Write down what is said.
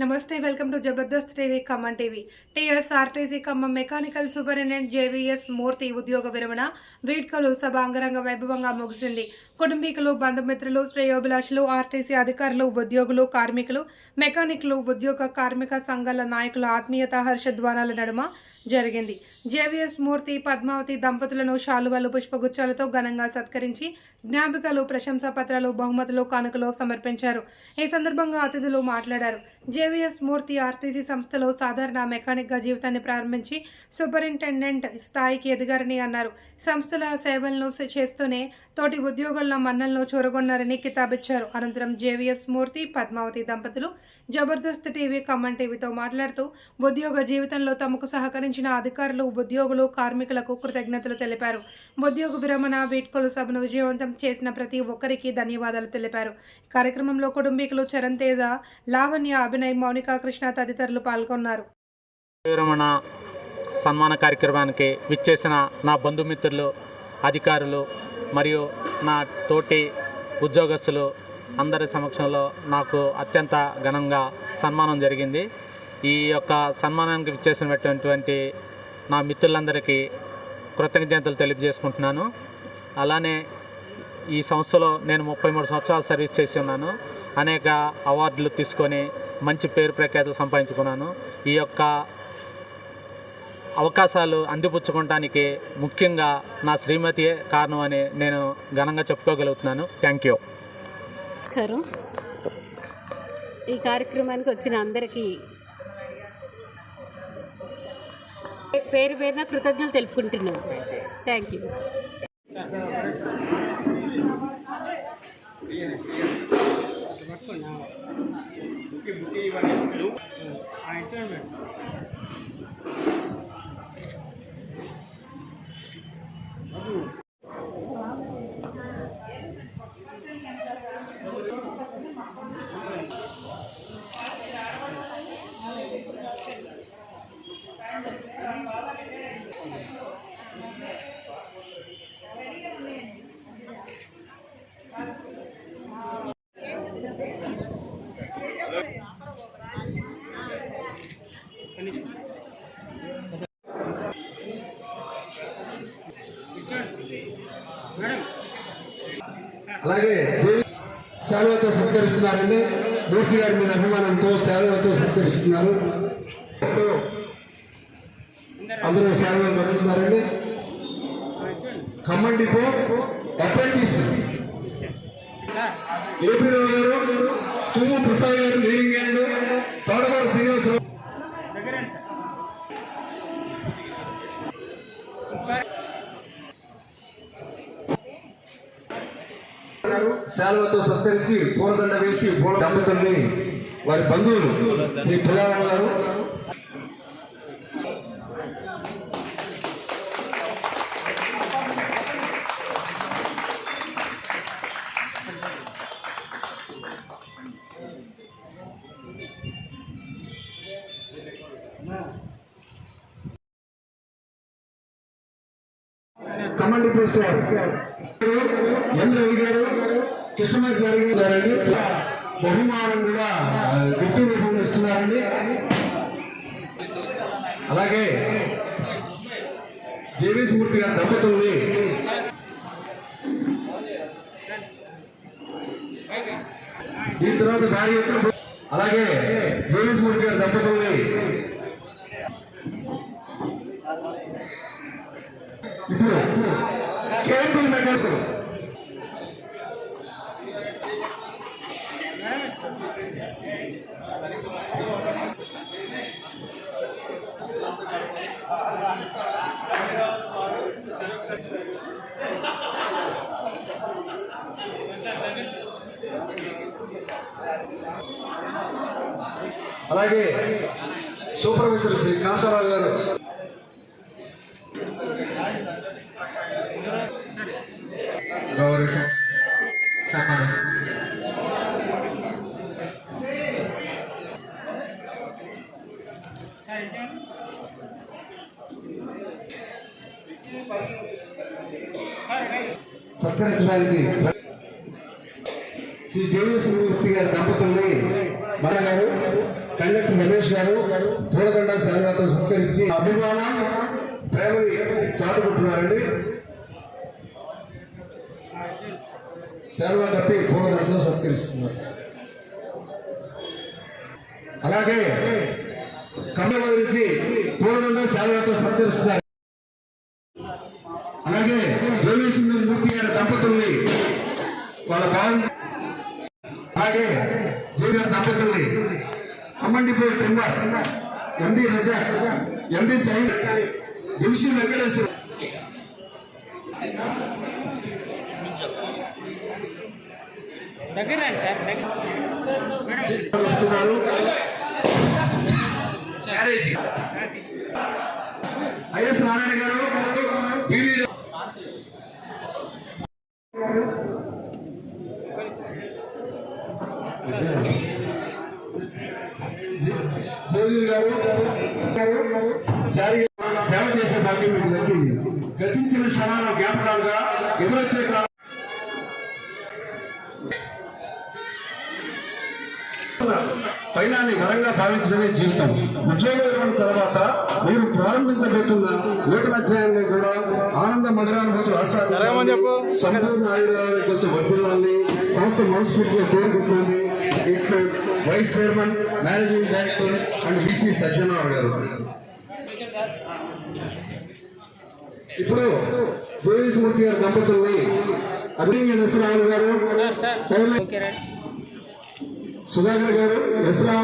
నమస్తే welcome to Jabardasth TV Khammam TV. TSRTC Khammam mechanical superintendent JVS Murthy ఉద్యోగ విరమణ వీడ్కలు సభ అంగరంగ వైభవంగా ముగిసింది. కుటుంబీకులు బంధుమిత్రులు శ్రేయోభిలాషులు ఆర్టీసీ అధికారులు ఉద్యోగులు కార్మికులు మెకానిక్లు ఉద్యోగ కార్మిక సంఘాల నాయకుల ఆత్మీయత హర్షధ్వానాల నడుమ జరిగింది. జేవిఎస్ మూర్తి పద్మావతి దంపతులను శాలువలు పుష్పగుచ్చాలతో ఘనంగా సత్కరించి జ్ఞాపికలు ప్రశంసా పత్రాలు బహుమతులు కానుకలు సమర్పించారు. ఈ సందర్భంగా అతిథులు మాట్లాడారు. జేవిఎస్ మూర్తి ఆర్టీసీ సంస్థలో సాధారణ మెకానిక్గా జీవితాన్ని ప్రారంభించి సూపరింటెండెంట్ స్థాయికి ఎదిగారని అన్నారు. సంస్థల సేవలను చేస్తూనే తోటి ఉద్యోగుల మన్నలను చూరగొన్నారని కితాబిచ్చారు. అనంతరం జేవిఎస్ మూర్తి పద్మావతి దంపతులు జబర్దస్త్ టీవీ ఖమ్మం టీవీతో మాట్లాడుతూ ఉద్యోగ జీవితంలో తమకు సహకరించిన అధికారులు ఉద్యోగులు కార్మికులకు కృతజ్ఞతలు తెలిపారు. ఉద్యోగ విరమణ వీడ్కోలు సభను విజయవంతం చేసిన ప్రతి ఒక్కరికి ధన్యవాదాలు తెలిపారు. కార్యక్రమంలో కుటుంబీకులు చరణ్ తేజ లావణ్య అభినయ్ మౌనిక కృష్ణ తదితరులు పాల్గొన్నారు. విరమణ సన్మాన కార్యక్రమానికి విచ్చేసిన నా బంధుమిత్రులు అధికారులు మరియు నా తోటి ఉద్యోగస్తులు అందరి సమక్షంలో నాకు అత్యంత ఘనంగా సన్మానం జరిగింది. ఈ యొక్క సన్మానానికి విచ్చేసినటువంటి నా మిత్రులందరికీ కృతజ్ఞతలు తెలియజేసుకుంటున్నాను. అలానే ఈ సంస్థలో నేను ముప్పై మూడు సంవత్సరాలు సర్వీస్ చేసి ఉన్నాను. అనేక అవార్డులు తీసుకొని మంచి పేరు ప్రఖ్యాతులు సంపాదించుకున్నాను. ఈ యొక్క అవకాశాలు అందిపుచ్చుకోవడానికి ముఖ్యంగా నా శ్రీమతియే కారణం అని నేను ఘనంగా చెప్పుకోగలుగుతున్నాను. థ్యాంక్ యూ ఈ కార్యక్రమానికి వచ్చిన అందరికీ పేరు పేరున కృతజ్ఞతలు తెలుపుకుంటున్నాను థ్యాంక్ యూ అలాగే సేవలతో సత్కరిస్తున్నారండి. మూర్తి గారి మీద అభిమానంతో సేవలతో సత్కరిస్తున్నారు. అందరూ సేవలు జరుగుతున్నారండి. Khammam depot apprentice. AP Rao garu Tummu Prasad శాలువతో సత్కరించి పూలదండ వేసి పూల దంపతుల్ని వారి బంధువులు శ్రీ పుల్లారావు గారు కమాండ్ పోస్ట్ ఎం రవి గారు కృష్ణమాచారి గారు ఉన్నారండి. బహుమానం కూడా గిఫ్ట్ రూపంలో ఇస్తున్నారండి అలాగే జేవీఎస్ మూర్తి గారి దంపతుల్ని దీని తర్వాత భారీ యొక్క- అలాగే జేవీఎస్ మూర్తి గారి దంపతుల్ని ఇప్పుడు కేంద్ర మెకానిక్ అలాగే సూపర్వైజర్ శ్రీ కాంతారావు గారు. గౌరవ సత్కరించడానికి శ్రీ జేవిఎస్ మూర్తి గారి దంపతుల్ని మన గారు కండక్టర్ రమేష్ గారు పూలదండ శాలువాతో సత్కరించి అభిమాన ప్రేమని చాటుకుంటున్నారండి. శాలువా కప్పి పూలదండతో సత్కరిస్తున్నారు. అలాగే కమ్మ వదిలించి పూలదండ శాలువాతో సత్కరిస్తున్నారు అలాగే జోగేశ్వర మూర్తి గారి దంపతుల్ని వాళ్ళ భావం అలాగే జోగి గారి దంపతుల్ని అమ్మండిపోయి కుమార్ ఎండి రజా ఎండి సైన్ దింశి వెంకటేశ్వర. ఐఎస్ నారాయణ గారు. జోగి గారు జారీ సేవ చేసే భాగ్యం మీకు దక్కింది గతించిన క్షణాల జ్ఞాపకాలుగా ఎదురొచ్చే కాలం పైనాన్ని వరంగా భావించడమే జీవితం. ఉద్యోగ తర్వాత మీరు ప్రారంభించబోతున్న నూతన అధ్యాయంలో మధురానుభూతులు ఆస్వాదించాలని సంపూర్ణ వర్ధిల్లాలని సంస్థ మనస్ఫూర్తిగా కోరుకుంటుంది ఇట్లు vice chairman managing director and BC Sajjanarao garu. ఇప్పుడు జోగేశ్మూర్తి గారి దంపతుల్ని అభినందన నరసరావు గారు సుధాకర్ గారు ఎస్